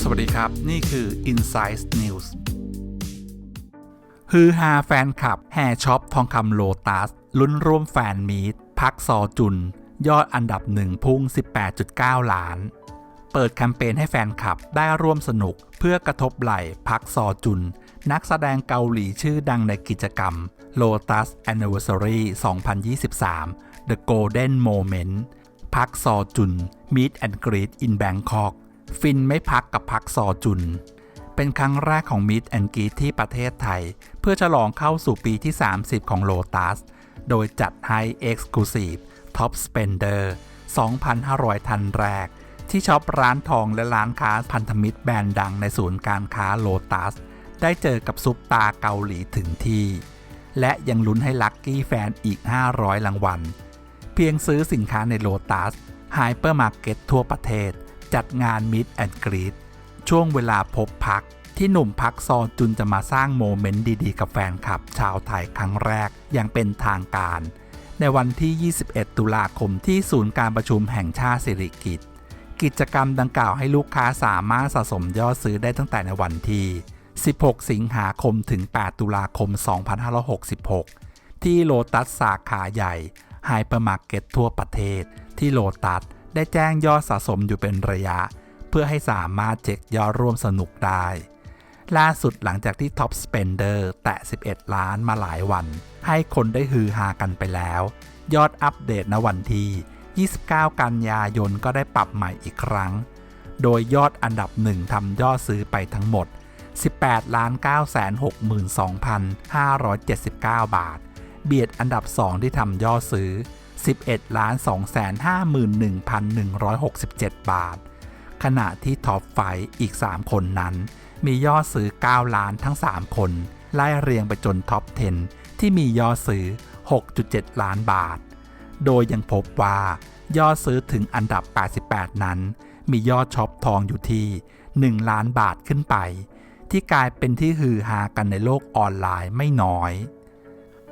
สวัสดีครับ นี่คือ Insight News ฮือฮาแฟนคลับ แห่ช็อปทองคำโลตัส ลุ้นร่วมแฟนมีต พักซอจุน ยอดอันดับหนึ่งพุ่ง 18.9 ล้าน เปิดแคมเปญให้แฟนคลับได้ร่วมสนุกเพื่อกระทบไหล่พักซอจุน นักแสดงเกาหลีชื่อดังในกิจกรรม Lotus Anniversary 2023 The Golden Moment พักซอจุน Meet and Greet in Bangkok ฟินไม่พักกับพักซอจุน เป็นครั้งแรกของ Meet and Greet ที่ประเทศไทย เพื่อฉลองเข้าสู่ปีที่ 30 ของ Lotus โดยจัดให้ Exclusive Top Spender 2,500 ทันแรก ที่ช็อปร้านทองและร้านค้าพันธมิตรแบรนด์ดังในศูนย์การค้าโลตัสได้เจอกับซุปตาเกาหลีถึงที่ และยังลุ้นให้ลัคกี้แฟนอีก 500 รางวัล เพียงซื้อสินค้าในโลตัสไฮเปอร์มาร์เก็ตทั่วประเทศ จัดงานมิดแอนด์กรีดช่วงเวลาพบพักที่หนุ่มพักซอจุนจะมาสร้างโมเมนต์ดีๆ กับแฟนคลับ ชาวไทยครั้งแรกอย่างเป็นทางการ ในวันที่ 21 ตุลาคมที่ศูนย์การประชุมแห่งชาติสิริกิติ์กิจกรรมดังกล่าวให้ลูกค้าสามารถสะสมยอดซื้อได้ตั้งแต่ในวันที่ 16 สิงหาคมถึง 8 ตุลาคม 2566 ที่โลตัสสาขาใหญ่ ไฮเปอร์มาร์เก็ตทั่วประเทศ ที่โลตัสได้แจ้งยอดสะสมอยู่เป็นระยะ เพื่อให้สามารถเช็คยอดร่วมสนุกได้ ล่าสุดหลังจากที่ Top Spender แตะ 11 ล้านมาหลายวัน ให้คนได้ฮือฮากันไปแล้ว ยอดอัปเดตณวันที่ 29 กันยายนก็ได้ปรับใหม่อีกครั้ง โดยยอดอันดับหนึ่งทำยอดซื้อไปทั้งหมด 18,962,579 บาท เบียดอันดับ 2 ที่ทำยอดซื้อ 11ล้าน251,167 บาท ขณะที่ท็อปไฟอีก 3 คนนั้น มียอดซื้อ 9 ล้านทั้ง 3 คน ไล่เรียงไปจนท็อป 10 ที่มียอดซื้อ 6.7 ล้านบาท โดยยังพบว่ายอดซื้อถึงอันดับ 88 นั้น มียอดช็อปทองอยู่ที่ 1 ล้านบาทขึ้นไป ที่กลายเป็นที่ฮือฮากันในโลกออนไลน์ไม่น้อย